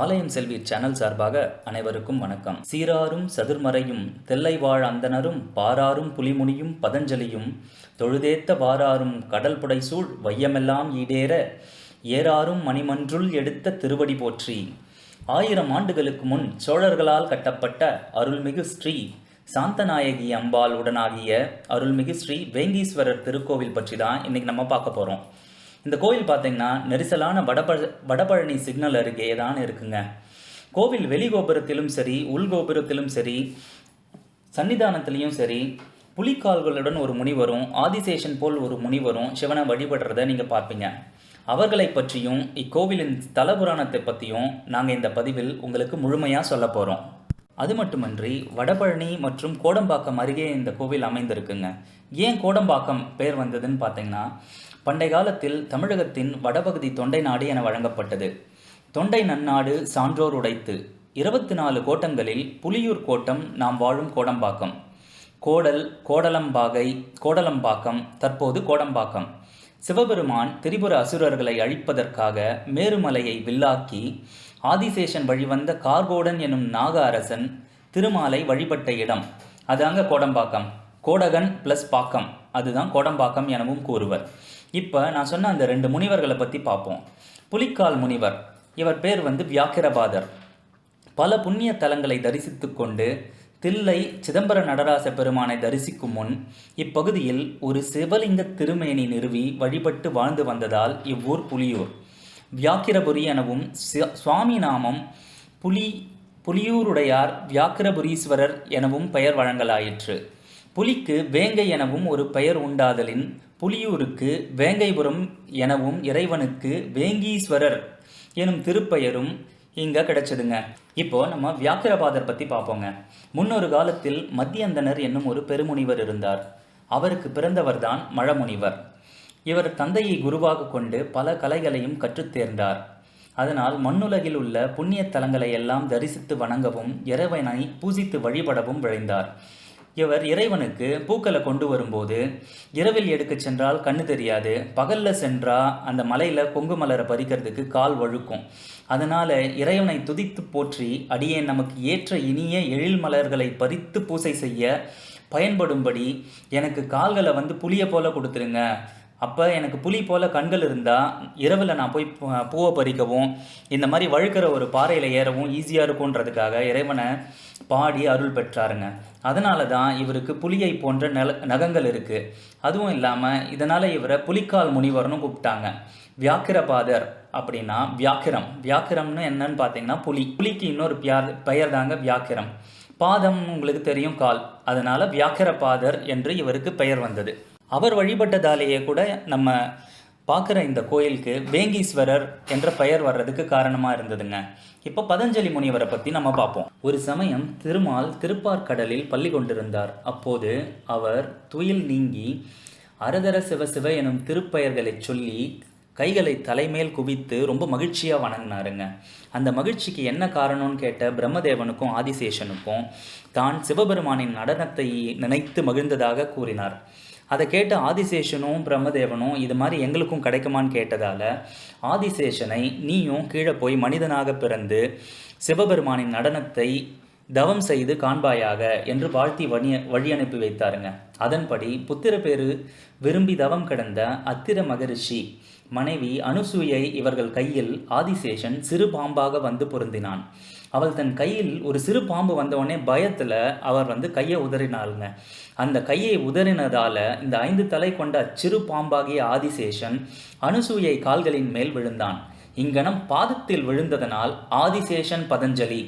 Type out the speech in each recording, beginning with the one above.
ஆலயம் செல்வி சேனல் சார்பாக அனைவருக்கும் வணக்கம். சீராரும் சதுர்மறையும் தெல்லை வாழ் அந்தனரும் பாராரும் புலிமுனியும் பதஞ்சலியும் தொழுதேத்த வாராரும் கடல் புடைசூழ் வையமெல்லாம் ஈடேற ஏறாரும் மணிமன்றுள் எடுத்த திருவடி போற்றி. ஆயிரம் ஆண்டுகளுக்கு முன் சோழர்களால் கட்டப்பட்ட அருள்மிகு ஸ்ரீ சாந்தநாயகி அம்பாள் உடனாகிய அருள்மிகு ஸ்ரீ வேங்கீஸ்வரர் திருக்கோவில் பற்றி தான் இன்னைக்கு நம்ம பார்க்க போகிறோம் இந்த கோவில் பார்த்தீங்கன்னா நெரிசலான வடபழ வடபழனி சிக்னல் அருகே தான் இருக்குங்க. கோவில் வெளிகோபுரத்திலும் சரி உள்கோபுரத்திலும் சரி சன்னிதானத்திலையும் சரி புலிக்கால்களுடன் ஒரு முனிவரும் ஆதிசேஷன் போல் ஒரு முனி வரும் சிவனை வழிபடுறத நீங்கள் பார்ப்பீங்க. அவர்களை பற்றியும் இக்கோவிலின் தலபுராணத்தை புராணத்தை பற்றியும் நாங்கள் இந்த பதிவில் உங்களுக்கு முழுமையாக சொல்ல போகிறோம் அது மட்டுமன்றி வடபழனி மற்றும் கோடம்பாக்கம் அருகே இந்த கோவில் அமைந்திருக்குங்க. ஏன் கோடம்பாக்கம் பெயர் வந்ததுன்னு பார்த்தீங்கன்னா பண்டை காலத்தில் தமிழகத்தின் வடபகுதி தொண்டை நாடு என வழங்கப்பட்டது. தொண்டை நன்னாடு சான்றோர் உடைத்து இருபத்தி நாலு கோட்டங்களில் புலியூர் கோட்டம் நாம் வாழும் கோடம்பாக்கம். கோடல் கோடலம்பாகை கோடலம்பாக்கம் தற்போது கோடம்பாக்கம். சிவபெருமான் திரிபுர அசுரர்களை அழிப்பதற்காக மேருமலையை வில்லாக்கி ஆதிசேஷன் வழிவந்த கார்கோடன் எனும் நாக அரசன் திருமாலை வழிபட்ட இடம். அதாங்க கோடம்பாக்கம். கோடகன் பிளஸ் பாக்கம். அதுதான் கோடம்பாக்கம் எனவும் கூறுவர். இப்போ நான் சொன்ன அந்த ரெண்டு முனிவர்களை பற்றி பார்ப்போம் புலிக்கால் முனிவர் இவர் பேர் வந்து வியாக்கிரபாதர் பல புண்ணிய தலங்களை தரிசித்து கொண்டு தில்லை சிதம்பர நடராச பெருமானை தரிசிக்கும் முன் இப்பகுதியில் ஒரு சிவலிங்க திருமேனி நிறுவி வழிபட்டு வாழ்ந்து வந்ததால் இவ்வூர் புலியூர். வியாக்கிரபுரி எனவும் சுவாமி நாமம் புலி புலியூருடையார் வியாக்கிரபுரீஸ்வரர் எனவும் பெயர் வழங்கலாயிற்று. புலிக்கு வேங்கை எனவும் ஒரு பெயர் உண்டாதலின் புலியூருக்கு வேங்கைபுரம் எனவும் இறைவனுக்கு வேங்கீஸ்வரர் எனும் திருப்பெயரும் இங்கே கிடைச்சதுங்க. இப்போ நம்ம வியாக்கிரபாதர் பற்றி பார்ப்போங்க முன்னொரு காலத்தில் மத்தியந்தனர் என்னும் ஒரு பெருமுனிவர் இருந்தார். அவருக்கு பிறந்தவர்தான் மழமுனிவர். இவர் தந்தையை குருவாக கொண்டு பல கலைகளையும் கற்றுத் தேர்ந்தார். அதனால் மண்ணுலகில் உள்ள புண்ணிய தலங்களை எல்லாம் தரிசித்து வணங்கவும் இறைவனை பூசித்து வழிபடவும் விழைந்தார். இவர் இறைவனுக்கு பூக்களை கொண்டு வரும்போது இரவில் எடுக்கச் சென்றால் கண்ணு தெரியாது பகல்ல சென்றால் அந்த மலையில் கொங்கு மலரை பறிக்கிறதுக்கு கால் வழுக்கும். அதனால் இறைவனை துதித்து போற்றி அடியே நமக்கு ஏற்ற இனிய எழில் மலர்களை பறித்து பூசை செய்ய பயன்படும்படி எனக்கு கால்களை வந்து புளிய போல கொடுத்துருங்க. அப்போ எனக்கு புலி போல கண்கள் இருந்தால் இரவில் நான் போய் பூ- பூவை பறிக்கவும் இந்த மாதிரி வழுக்கிற ஒரு பாறையில் ஏறவும் ஈஸியாக இருக்குன்றதுக்காக இறைவனை பாடி அருள் பெற்றாருங்க. அதனால தான் இவருக்கு புலியை போன்ற நல நகங்கள் இருக்குது அதுவும் இல்லாமல் இதனால் இவரை புலிக்கால் முனிவர்னு கூப்பிட்டாங்க. வியாக்கிரபாதர் அப்படின்னா வியாக்கிரம். வியாக்கிரம்னு என்னன்னு பார்த்தீங்கன்னா புலி. புலிக்கு இன்னொரு பியார் பெயர் தாங்க வியாக்கிரம். பாதம் உங்களுக்கு தெரியும் கால். அதனால் வியாக்கிரபாதர் என்று இவருக்கு பெயர் வந்தது. அவர் வழிபட்டதாலேயே கூட நம்ம பார்க்குற இந்த கோயிலுக்கு வேங்கீஸ்வரர் என்ற பெயர் வர்றதுக்கு காரணமாக இருந்ததுங்க. இப்போ பதஞ்சலி முனிவரை பற்றி நம்ம பார்ப்போம். ஒரு சமயம் திருமால் திருப்பார்கடலில் பள்ளி கொண்டிருந்தார். அப்போது அவர் துயில் நீங்கி அரதர சிவ சிவ எனும் திருப்பெயர்களை சொல்லி கைகளை தலைமேல் குவித்து ரொம்ப மகிழ்ச்சியாக வணங்கினாருங்க. அந்த மகிழ்ச்சிக்கு என்ன காரணம்னு கேட்ட பிரம்மதேவனுக்கும் ஆதிசேஷனுக்கும் தான் சிவபெருமானின் நடனத்தை நினைத்து மகிழ்ந்ததாக கூறினார். அதை கேட்ட ஆதிசேஷனும் பிரம்மதேவனும் இது மாதிரி எங்களுக்கும் கிடைக்குமான்னு கேட்டதால ஆதிசேஷனை நீயும் கீழே போய் மனிதனாக பிறந்து சிவபெருமானின் நடனத்தை தவம் செய்து காண்பாயாக என்று வாழ்த்தி வழி வழி அனுப்பி வைத்தாருங்க. அதன்படி புத்திர பேரு விரும்பி தவம் கிடந்த அத்திர மகரிஷி மனைவி அனுசூயை இவர்கள் கையில் ஆதிசேஷன் சிறு பாம்பாக வந்து பொருந்தினான். அவள் தன் கையில் ஒரு சிறு பாம்பு வந்தவுடனே பயத்தில் அவர் வந்து கையை உதறினாளுங்க அந்த கையை உதறினதால இந்த ஐந்து தலை கொண்ட சிறு பாம்பாகிய ஆதிசேஷன் அனுசூயை கால்களின் மேல் விழுந்தான். இங்கனம் பாதத்தில் விழுந்ததனால் ஆதிசேஷன் பதஞ்சலி.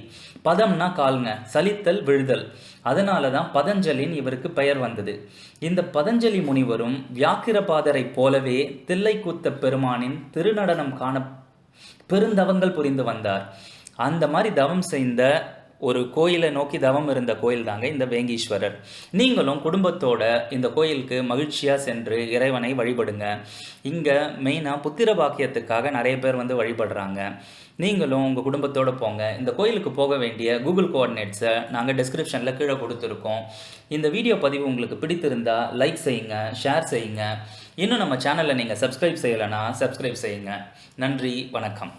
பதம்னா கால்ங்க சலித்தல் விழுதல். அதனால தான் பதஞ்சலின் இவருக்கு பெயர் வந்தது. இந்த பதஞ்சலி முனிவரும் வியாக்கிரபாதரைப் போலவே தில்லைக்கூத்த பெருமானின் திருநடனம் காண பெருந்தவங்கள் புரிந்து வந்தார். அந்த மாதிரி தவம் செய்த ஒரு கோயிலை நோக்கி தவம் இருந்த கோயில் தாங்க இந்த வேங்கீஸ்வரர். நீங்களும் குடும்பத்தோட இந்த கோயிலுக்கு மகிழ்ச்சியாக சென்று இறைவனை வழிபடுங்க. இங்கே மெயினாக புத்திர பாக்கியத்துக்காக நிறைய பேர் வந்து வழிபடுறாங்க. நீங்களும் உங்கள் குடும்பத்தோடு போங்க. இந்த கோயிலுக்கு போக வேண்டிய கூகுள் கோஆர்டினேட்ஸை நாங்கள் டிஸ்கிரிப்ஷனில் கீழே கொடுத்துருக்கோம். இந்த வீடியோ பதிவு உங்களுக்கு பிடித்திருந்தா லைக் செய்யுங்க ஷேர் செய்யுங்க. இன்னும் நம்ம சேனலை நீங்கள் சப்ஸ்கிரைப் செய்யலைன்னா சப்ஸ்கிரைப் செய்யுங்க. நன்றி வணக்கம்.